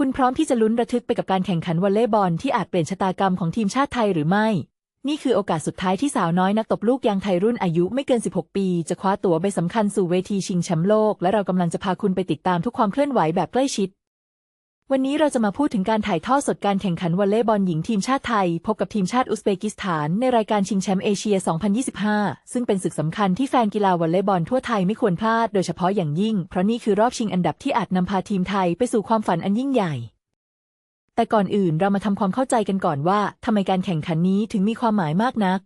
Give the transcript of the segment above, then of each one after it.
คุณพร้อมที่จะลุ้นระทึกไปกับการแข่งขันวอลเลย์บอลที่อาจเปลี่ยนชะตากรรมของทีมชาติไทยหรือไม่ นี่คือโอกาสสุดท้ายที่สาวน้อยนักตบลูกยางไทยรุ่นอายุไม่เกิน 16 ปี จะคว้าตั๋วไปสำคัญสู่เวทีชิงแชมป์โลก และเรากำลังจะพาคุณไปติดตามทุกความเคลื่อนไหวแบบใกล้ชิด วันนี้เราจะมาพูดถึงการถ่ายทอดสดการแข่งขันวอลเลย์บอลหญิงทีมชาติไทย พบกับทีมชาติอุซเบกิสถานในรายการชิงแชมป์เอเชีย 2025 ซึ่งเป็นศึกสำคัญที่แฟนกีฬาวอลเลย์บอลทั่วไทยไม่ควรพลาดโดยเฉพาะอย่างยิ่ง เพราะนี่คือรอบชิงอันดับที่อาจนำพาทีมไทยไปสู่ความฝันอันยิ่งใหญ่ แต่ก่อนอื่นเรามาทำความเข้าใจกันก่อนว่าทำไมการแข่งขันนี้ถึงมีความหมายมากนัก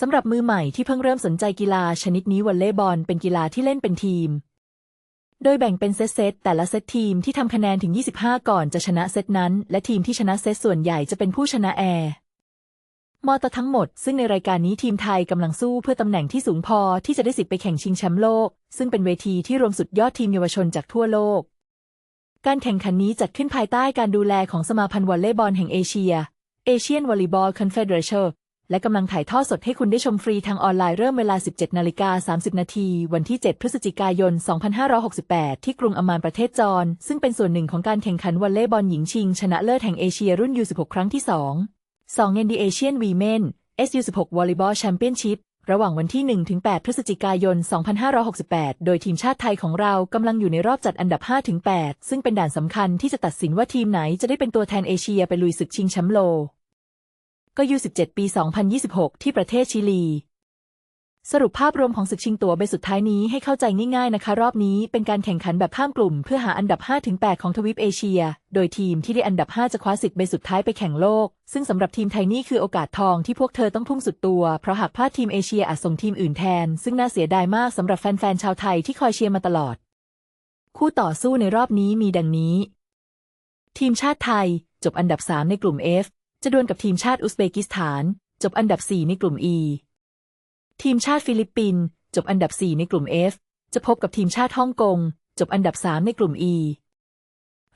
สำหรับมือใหม่ที่เพิ่งเริ่มสนใจกีฬาชนิดนี้วอลเลย์บอลเป็นกีฬาที่เล่นเป็นทีม โดยแบ่งเป็นเซตเซตแต่ละเซตทีมที่ทำคะแนนถึง 25 ก่อนจะชนะเซตนั้น และทีมที่ชนะเซตส่วนใหญ่จะเป็นผู้ชนะแอร์มอตทั้งหมด ซึ่งในรายการนี้ทีมไทยกำลังสู้เพื่อตำแหน่งที่สูงพอที่จะได้สิทธิ์ไปแข่งชิงแชมป์โลก ซึ่งเป็นเวทีที่รวมสุดยอดทีมเยาวชนจากทั่วโลก การแข่งขันนี้จัดขึ้นภายใต้การดูแลของสมาพันธ์วอลเลย์บอลแห่งเอเชีย Asian Volleyball Confederation และกำลังถ่ายทอดสดให้คุณได้ชมฟรีทางออนไลน์เริ่มเวลา 17นาฬิกา30 นาที วันที่ 7 พฤศจิกายน 2568 ที่กรุงอมมานประเทศจอร์นซึ่งเป็นส่วนหนึ่งของการแข่งขันวอลเลย์บอลหญิงชิง ชนะเลิศแห่งเอเชียรุ่น U16 ครั้งที่ 2 2 n the Asian Women SU16 Volleyball Championship ระหว่างวันที่ 1-8 พฤศจิกายน 2568 โดยทีมชาติไทยของเรากำลังอยู่ในรอบจัดอันดับ 5-8 ซึ่งเป็นด่านสำคัญที่จะตัดสินว่าทีมไหนจะได้เป็นตัวแทนเอเชียไปลุยศึกชิงแชมป์โลก ก็ยู17 ปี 2026 ที่ประเทศชิลี สรุปภาพรวมของศึกชิงตั๋วใบสุดท้ายนี้ให้เข้าใจง่ายๆนะคะ รอบนี้เป็นการแข่งขันแบบข้ามกลุ่ม เพื่อหาอันดับ 5-8 ของทวีปเอเชีย โดยทีมที่ได้อันดับ 5 จะคว้าสิทธิ์ใบสุดท้ายไปแข่งโลก ซึ่งสำหรับทีมไทยนี่คือโอกาสทองที่พวกเธอต้องทุ่มสุดตัว เพราะหากพลาดทีมเอเชียอาจส่งทีมอื่นแทน ซึ่งน่าเสียดายมากสำหรับแฟนๆชาวไทยที่คอยเชียร์มาตลอด คู่ต่อสู้ในรอบนี้มีดังนี้ ทีมชาติไทย จบอันดับ 3 ในกลุ่ม F จะดวลกับทีมชาติอุซเบกิสถาน จบอันดับ 4 ในกลุ่ม E ทีมชาติฟิลิปปินส์จบอันดับ 4 ในกลุ่ม F จะพบกับทีมชาติฮ่องกง จบอันดับ 3 ในกลุ่ม E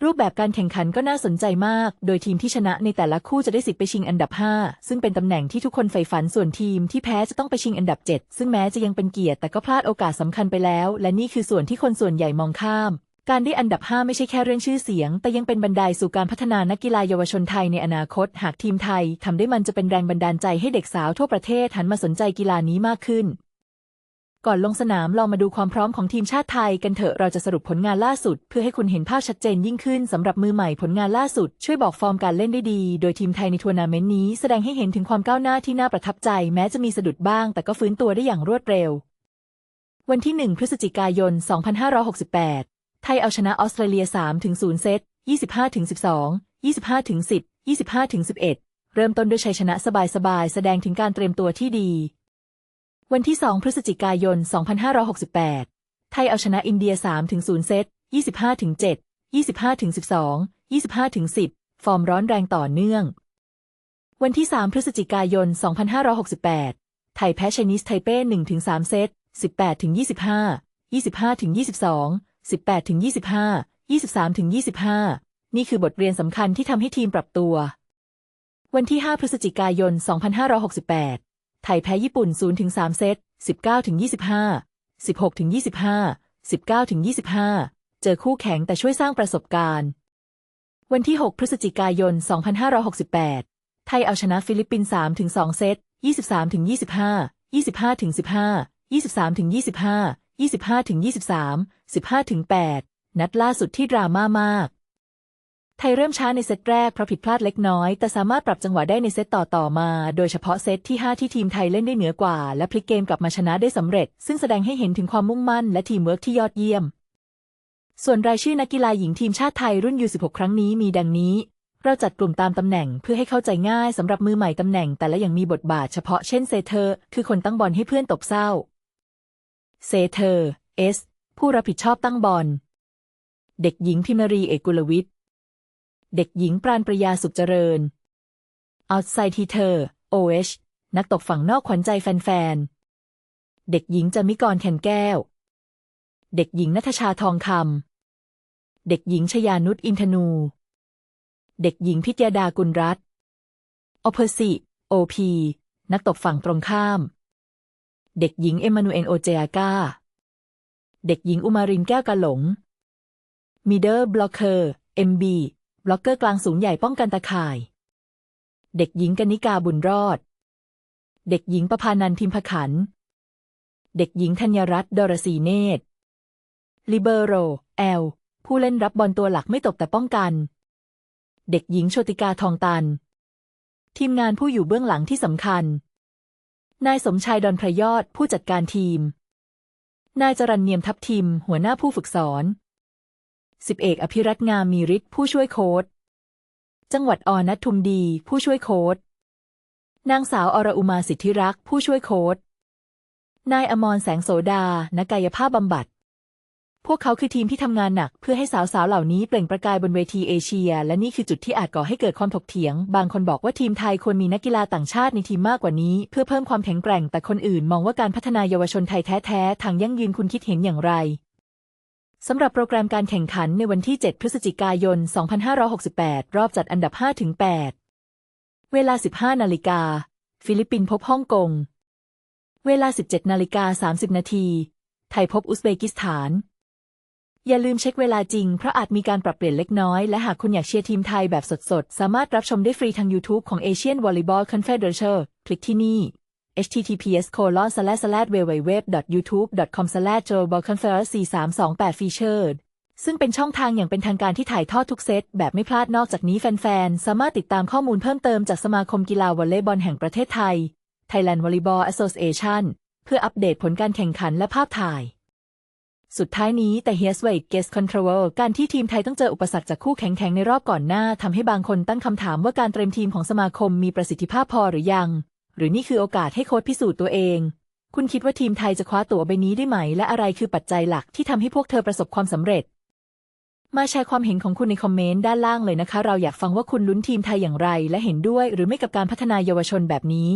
รูปแบบการแข่งขันก็น่าสนใจมาก โดยทีมที่ชนะในแต่ละคู่จะได้สิทธิ์ไปชิงอันดับ 5 ซึ่งเป็นตำแหน่งที่ทุกคนใฝ่ฝันส่วนทีมที่แพ้จะต้องไปชิงอันดับ 7 ซึ่งแม้จะยังเป็นเกียรติแต่ก็พลาดโอกาสสำคัญไปแล้ว และนี่คือส่วนที่คนส่วนใหญ่มองข้าม การได้อันดับ 5 ไม่ใช่แค่เรื่องชื่อเสียง แต่ยังเป็นบันไดสู่การพัฒนานักกีฬาเยาวชนไทยในอนาคต หากทีมไทยทำได้มันจะเป็นแรงบันดาลใจให้เด็กสาวทั่วประเทศหันมาสนใจกีฬานี้มากขึ้น ก่อนลงสนามลองมาดูความพร้อมของทีมชาติไทยกันเถอะเราจะสรุปผลงานล่าสุด เพื่อให้คุณเห็นภาพชัดเจนยิ่งขึ้นสำหรับมือใหม่ผลงานล่าสุด ช่วยบอกฟอร์มการเล่นได้ดี โดยทีมไทยในทัวร์นาเมนต์นี้แสดงให้เห็นถึงความก้าวหน้าที่น่าประทับใจ แม้จะมีสะดุดบ้าง แต่ก็ฟื้นตัวได้อย่างรวดเร็ว วันที่ 1 พฤศจิกายน 2568 ไทยเอาชนะออสเตรเลีย 3-0 เซต 25-12 25-10 25-11 เริ่มต้นด้วยชัยชนะสบายๆ แสดงถึงการเตรียมตัวที่ดี วันที่ 2 พฤศจิกายน 2568 ไทยเอาชนะอินเดีย 3-0 เซต 25-7 25-12 25-10 ฟอร์มร้อนแรงต่อเนื่อง วันที่ 3 พฤศจิกายน 2568 ไทยแพ้ชนิสไทเป้ 1-3 เซต 18-25 25-22 18ถึง25 23ถึง25 นี่คือบทเรียนสำคัญที่ทำให้ทีมปรับตัว วันที่ 5 พฤศจิกายน 2568 ไทยแพ้ญี่ปุ่น0ถึง3เซต19ถึง25 16ถึง25 19ถึง25 เจอคู่แข็งแต่ช่วยสร้างประสบการณ์ วันที่ 6 พฤศจิกายน 2568 ไทยเอาชนะฟิลิปปินส์3ถึง2เซต23ถึง25 25ถึง15 23ถึง25 25ถึง23 15ถึง8นัดล่าสุดที่ดราม่ามาก ไทยเริ่มช้าในเซตแรกเพราะผิดพลาดเล็กน้อย แต่สามารถปรับจังหวะได้ในเซตต่อต่อมา โดยเฉพาะเซตที่ 5 ที่ทีมไทยเล่นได้เหนือกว่า และพลิกเกมกลับมาชนะได้สำเร็จ ซึ่งแสดงให้เห็นถึงความมุ่งมั่นและทีมเวิร์กที่ยอดเยี่ยม ส่วนรายชื่อนักกีฬาหญิงทีมชาติไทยรุ่นยู16ครั้งนี้มีดังนี้เราจัดกลุ่มตามตำแหน่งเพื่อให้เข้าใจง่ายสำหรับมือใหม่ตำแหน่งแต่ละยังมีบทบาทเฉพาะเช่นเซเธอร์ คือคนตั้งบอลให้เพื่อนตบเศร้า เซเธอร์เอส ผู้รับผิดชอบตั้งบอล เด็กหญิงพิมรีเอกกุลวิทย์ เด็กหญิงปราณประยาสุขเจริญ outside teacher OH นักตกฝั่งนอกขวัญใจแฟนๆ เด็กหญิงจามิกรแคนแก้ว เด็กหญิงนัทชาทองคำ เด็กหญิงชยานุชอินทนู เด็กหญิงพิทยาดากุลรัตน์ opposite OP นักตกฝั่งตรงข้าม เด็กหญิงเอมานูเอลโอเจอากาเด็กหญิงอุมารินแก้วกะหลงมิเดอร์บล็อกเกอร์ MB บล็อกเกอร์กลางสูงใหญ่ป้องกันตาข่าย เด็กหญิงกนิกาบุญรอด เด็กหญิงประพานันทิมพขัน เด็กหญิงธัญรัตน์ดรศรีเนตรลิเบโรแอล ผู้เล่นรับบอลตัวหลักไม่ตบแต่ป้องกัน เด็กหญิงโชติกาทองตัน ทีมงานผู้อยู่เบื้องหลังที่สำคัญ นายสมชายดอนพระยอดผู้จัดการทีม นายจรัญเนียมทัพทิมหัวหน้าผู้ฝึกสอนสิบเอกอภิรัตนงามมีฤทธิ์ผู้ช่วยโค้ชจังหวัดอนัททุมดี ผู้ช่วยโค้ชนางสาวอรอุมาสิทธิรักษ์ผู้ช่วยโค้ชนายอมรแสงโสดา นักกายภาพบำบัด พวกเขาคือทีมที่ทำงานหนัก เพื่อให้สาวๆ เหล่านี้เปล่งประกายบนเวทีเอเชีย และนี่คือจุดที่อาจก่อให้เกิดความถกเถียง บางคนบอกว่าทีมไทยควรมีนักกีฬาต่างชาติในทีมมากกว่านี้ เพื่อเพิ่มความแข็งแกร่ง แต่คนอื่นมองว่าการพัฒนาเยาวชนไทยแท้ๆทางยั่งยืนคุณคิดเห็นอย่างไรสำหรับโปรแกรมการแข่งขันในวันที่ 7 พฤศจิกายน 2568 รอบจัดอันดับ 5-8 เวลา 15 นาฬิกา ฟิลิปปินส์พบฮ่องกง เวลา 17 นาฬิกา 30 นาที ไทยพบอุซเบกิสถาน อย่าลืมเช็คเวลาจริง เพราะอาจมีการปรับเปลี่ยนเล็กน้อย และหากคุณอยากเชียร์ทีมไทยแบบสดๆ สามารถรับชมได้ฟรีทาง YouTube ของ Asian Volleyball Confederation คลิกที่นี่ https colon slash slash www.youtube.com slash global conference 4328 featured ซึ่งเป็นช่องทางอย่างเป็นทางการที่ถ่ายทอดทุกเซต แบบไม่พลาดนอกจากนี้แฟนๆ สามารถติดตามข้อมูลเพิ่มเติมจากสมาคมกีฬาวอลเลย์บอลแห่งประเทศไทย Thailand Volleyball Association เพื่ออัปเดตผลการแข่งขันและภาพถ่าย สุดท้ายนี้แต่ Here's where it gets controversial การที่ทีมไทยต้องเจออุปสรรคจากคู่แข่งๆในรอบก่อนหน้าทำให้บางคนตั้งคำถามว่าการเตรียมทีมของสมาคมมีประสิทธิภาพพอหรือยัง หรือนี่คือโอกาสให้โค้ชพิสูจน์ตัวเอง คุณคิดว่าทีมไทยจะคว้าตั๋วใบนี้ได้ไหม และอะไรคือปัจจัยหลักที่ทำให้พวกเธอประสบความสำเร็จ มาแชร์ความเห็นของคุณในคอมเมนต์ด้านล่างเลยนะคะ เราอยากฟังว่าคุณลุ้นทีมไทยอย่างไร และเห็นด้วยหรือไม่กับการพัฒนาเยาวชนแบบนี้